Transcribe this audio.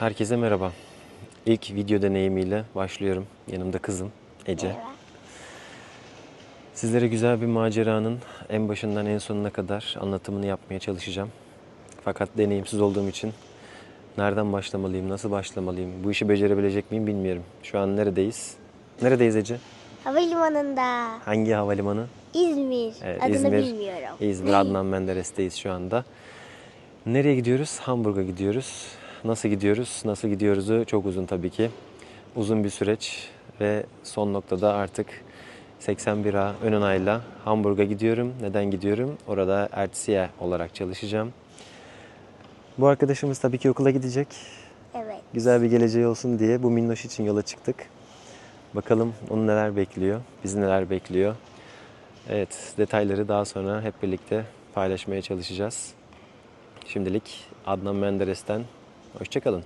Herkese merhaba. İlk video deneyimiyle başlıyorum. Yanımda kızım Ece. Merhaba. Sizlere güzel bir maceranın en başından en sonuna kadar anlatımını yapmaya çalışacağım. Fakat deneyimsiz olduğum için nereden başlamalıyım, nasıl başlamalıyım, bu işi becerebilecek miyim bilmiyorum. Şu an neredeyiz? Neredeyiz Ece? Havalimanında Hangi havalimanı? İzmir. Evet, Adını İzmir, bilmiyorum. İzmir Adnan Menderes'teyiz şu anda. Nereye gidiyoruz? Hamburg'a gidiyoruz. Nasıl gidiyoruz? Nasıl gidiyoruzu çok uzun tabii ki. Uzun bir süreç ve son noktada artık 81A ön onayla Hamburg'a gidiyorum. Neden gidiyorum? Orada Ertsiye olarak çalışacağım. Bu arkadaşımız tabii ki okula gidecek. Evet. Güzel bir geleceği olsun diye bu minnoş için yola çıktık. Bakalım onu neler bekliyor, bizi neler bekliyor. Evet, detayları daha sonra hep birlikte paylaşmaya çalışacağız. Şimdilik Adnan Menderes'ten hoşçakalın.